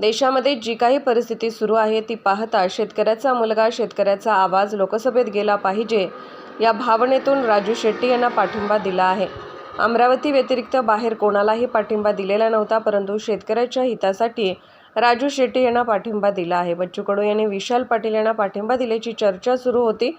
देशामध्ये जी काही परिस्थिती सुरू आहे ती पाहता शेतकऱ्याचा मुलगा शेतकऱ्याचा आवाज लोकसभेत गेला पाहिजे या भावनेतून राजू शेट्टी यांना पाठिंबा दिला आहे. अमरावती व्यतिरिक्त बाहेर कोणालाही पाठिंबा दिलेला नव्हता परंतु शेतकऱ्याच्या हितासाठी राजू शेट्टी यांना पाठिंबा दिला आहे. बच्चू कडू यांनी विशाल पाटील यांना पाठिंबा दिल्याची चर्चा सुरू होती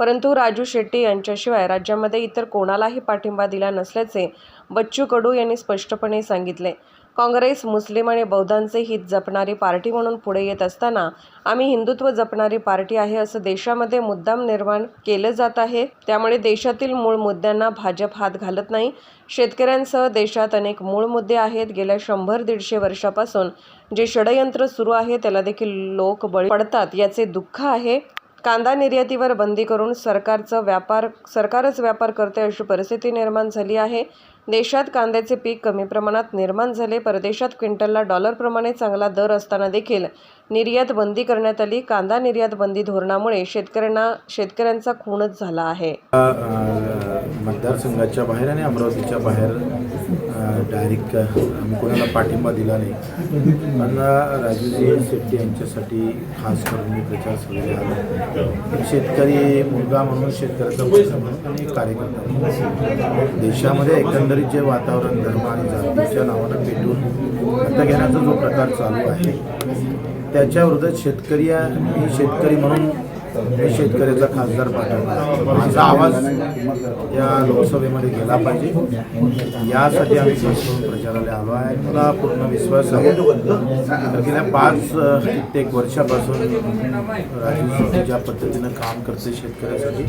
परंतु राजू शेट्टी यांच्याशिवाय राज्यामध्ये इतर कोणालाही पाठिंबा दिला नसल्याचे बच्चू कडू यांनी स्पष्टपणे सांगितले. काँग्रेस मुस्लिम आणि बौद्धांचे हित जपणारी पार्टी म्हणून पुढे येत असताना आम्ही हिंदुत्व जपणारी पार्टी आहे असं देशामध्ये मुद्दाम निर्माण केलं जात आहे. त्यामुळे देशातील मूळ मुद्द्यांना भाजप हात घालत नाही. शेतकऱ्यांसह देशात अनेक मूळ मुद्दे आहेत. गेल्या शंभर दीडशे वर्षापासून जे षडयंत्र सुरू आहे त्याला देखील लोक बळी पडतात याचे दुःख आहे. कांदा निर्यातीवर बंदी करून सरकारचं व्यापार सरकारच व्यापार करते अशी परिस्थिती निर्माण झाली आहे. देशात कांद्याचे पीक कमी प्रमाणात निर्माण झाले. परदेशात क्विंटलला डॉलरप्रमाणे चांगला दर असताना देखील निर्यात बंदी करण्यात आली. कांदा निर्यात बंदी धोरणामुळे शेतकऱ्यांना शेतकऱ्यांचा खूनच झाला आहे. मतदारसंघाच्या बाहेर आणि अमरावतीच्या बाहेर डायरेक्ट आम्ही कोणाला पाठिंबा दिला नाही. पण राजूजी शेट्टी यांच्यासाठी खास करून मी प्रचार सभेला आलो. शेतकरी मुलगा म्हणून शेतकऱ्याचा मुलगा म्हणून आणि एक कार्यकर्ता देशामध्ये एकंदरीत जे वातावरण धर्म आणि जातीच्या नावानं पेटून आता घेण्याचा जो प्रकार चालू आहे त्याच्या विरोधात शेतकरी मी शेतकरी म्हणून मी शेतकऱ्याचा खासदार पाठवला. माझा आवाज या लोकसभेमध्ये गेला पाहिजे. यासाठी आम्ही खास करून प्रचाराला आलो आहे. मला पूर्ण विश्वास आहे. तर गेल्या पाच कित्येक वर्षापासून राजू ज्या पद्धतीनं काम करते शेतकऱ्यासाठी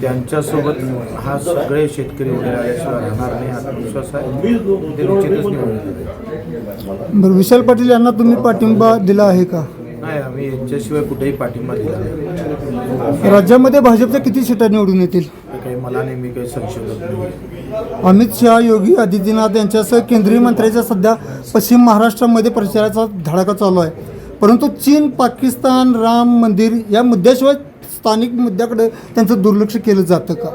त्यांच्यासोबत हा सगळे शेतकरी उभे राहिल्याशिवाय राहणार नाही हा विश्वास आहे. ते निश्चितच निवडून बरं विशाल पाटील यांना तुम्ही पाठिंबा दिला आहे का? नाही आम्ही यांच्याशिवाय कुठेही पाठिंबा दिला नाही. राज्यामध्ये भाजपच्या किती सीटा निवडून येतील? हे काही मला नेहमी काही नाही अमित शहा योगी आदित्यनाथ यांच्यासह केंद्रीय मंत्र्यांचा सध्या पश्चिम महाराष्ट्रामध्ये प्रचाराचा धडाका चालू आहे. परंतु चीन पाकिस्तान राम मंदिर या मुद्द्याशिवाय स्थानिक मुद्द्याकडे त्यांचं दुर्लक्ष केलं जातं का?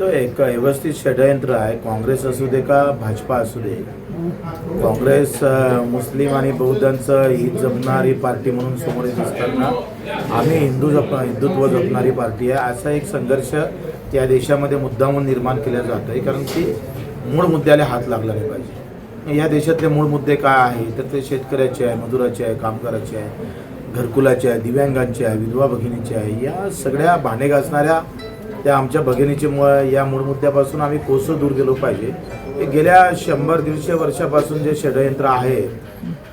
तो एक व्यवस्थित षडयंत्र आहे. काँग्रेस असू दे का भाजपा असू दे काँग्रेस मुस्लिम आणि बौद्धांचं हित जपणारी पार्टी म्हणून समोर येत असताना आम्ही हिंदू जप हिंदुत्व जपणारी पार्टी आहे. असा एक संघर्ष त्या देशामध्ये मुद्दामून निर्माण केला जातो आहे कारण की मूळ मुद्द्याला हात लागला नाही पाहिजे. या देशातले मूळ मुद्दे काय आहे तर ते शेतकऱ्याचे आहे मजुराचे आहे कामगाराचे आहे घरकुलाचे आहे दिव्यांगांचे आहे विधवा भगिनीचे आहे. या सगळ्या भांडे घासणाऱ्या त्या आमच्या भगिनीचे मुळ या मूळ मुद्द्यापासून आम्ही कोसं दूर गेलो पाहिजे. गेल्या शंभर दीडशे वर्षापासून जे षडयंत्र आहे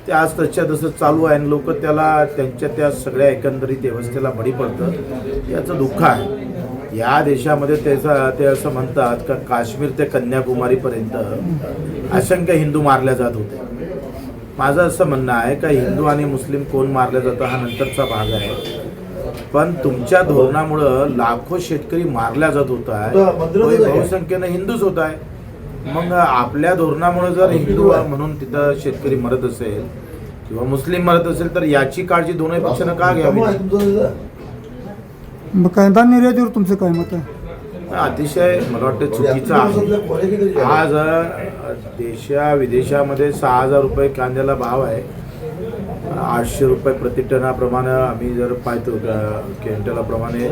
ते आज तसच्या तसं चालू आहे आणि लोक त्याला त्यांच्या त्या सगळ्या एकंदरीत व्यवस्थेला बळी पडतं याचं दुःख आहे. या देशामध्ये त्याचा ते असं म्हणतात का काश्मीर ते कन्याकुमारीपर्यंत असंख्य हिंदू मारल्या जात होते. माझं असं म्हणणं आहे का हिंदू आणि मुस्लिम कोण मारलं जातं हा नंतरचा भाग आहे. पण तुमच्या धोरणामुळं लाखो शेतकरी मारल्या जात होत बहुसंख्येनं हिंदूच होत आहे मग आपल्या धोरणामुळे जर हिंदू म्हणून तिथं शेतकरी मरत असेल किंवा मुस्लिम मरत असेल तर याची काळजी दोन्ही पक्षानं का घ्यावी? मग कांदा निर्यातीवर तुमचं काय मत आहे. अतिशय मला वाटतं चुकीचं आहे. आज देशा विदेशामध्ये सहा हजार रुपये कांद्याला भाव आहे. आठशे रुपये प्रति टनाप्रमाणे आम्ही जर पाहतो क- क्विंटलाप्रमाणे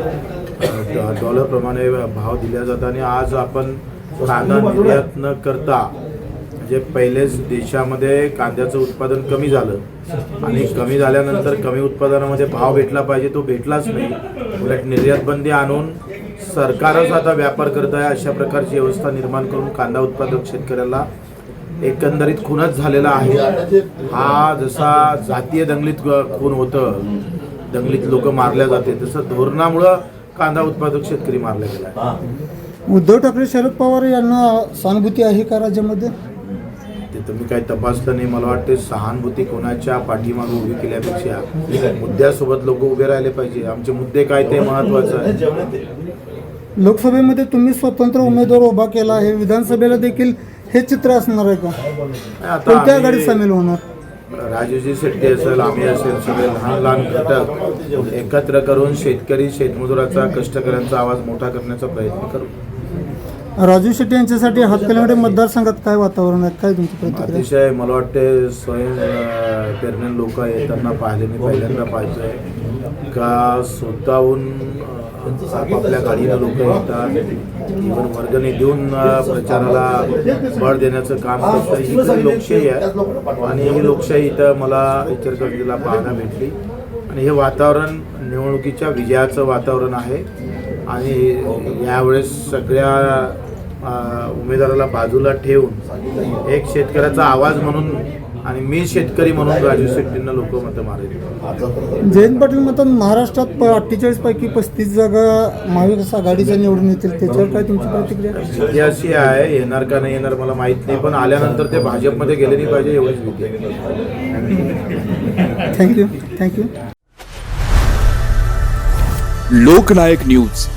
डॉलरप्रमाणे भाव दिल्या जातात. आणि आज आपण कांदा निर्यात न करता म्हणजे पहिलेच देशामध्ये कांद्याचं उत्पादन कमी झालं आणि कमी झाल्यानंतर कमी उत्पादनामध्ये भाव भेटला पाहिजे तो भेटलाच नाही. उलट निर्यात बंदी आणून सरकारच आता व्यापार करत आहे अशा प्रकारची व्यवस्था निर्माण करून कांदा उत्पादक शेतकऱ्याला एकंदरीत खूनच झालेला आहे. हा जसा जातीय दंगलीत खून होतं दंगलीत लोक मारल्या जाते तसं धोरणामुळं कांदा उत्पादक शेतकरी मारला गेला उद्धव ठाकरे शरद पवार यांना सहानुभूती आहे का राज्यामध्ये? ते तुम्ही काही तपासलं नाही. मला वाटते सहानुभूती कोणाच्या पाठीमागे उभी केल्यापेक्षा मुद्द्यासोबत लोक उभे राहिले पाहिजे. आमचे मुद्दे काय ते महत्वाचं आहे. लोकसभेमध्ये तुम्ही स्वतंत्र उमेदवार उभा केला आहे. विधानसभेला देखील हे चित्र असणार आहे का? कोणत्या आघाडीत सामील होणार? राजूजी शेट्टी असेल आम्ही असेल सगळे लहान लहान घटक एकत्र करून शेतकरी शेतमजुराचा कष्टकऱ्यांचा आवाज मोठा करण्याचा प्रयत्न करू. राजू शेट्टी यांच्यासाठी हातकलंगडे मतदारसंघात काय वातावरण आहे? काय तुमची प्रतिक्रिया? अतिशय मला वाटते स्वयं पेरणे लोक येताना पाहिले मी पहिल्यांदा पाहिजे का स्वतःहून आपापल्या गाडीनं लोक येतात. इव्हन वर्गणी देऊन प्रचाराला बळ देण्याचं काम करतं ही लोकशाही आहे. आणि ही लोकशाही इथं मला इचलकरंजीला पाहायला भेटली. आणि हे वातावरण निवडणुकीच्या विजयाचं वातावरण आहे. आणि यावेळेस सगळ्या उमेदवाराला बाजूला ठेवून एक शेतकऱ्याचा आवाज म्हणून आणि मी शेतकरी म्हणून राजू शेट्टींना लोक मतं मारेल जयंत पाटील म्हणतात महाराष्ट्रात अठ्ठेचाळीस पैकी पस्तीस जागा महाविकास आघाडीच्या निवडून येतील. त्याच्यावर काय तुमची प्रतिक्रिया? स्थिती अशी आहे येणार का नाही येणार मला माहीत नाही पण आल्यानंतर ते भाजपमध्ये गेले नाही पाहिजे एवढीच भीती आहे. Thank you thank you Loknayak news.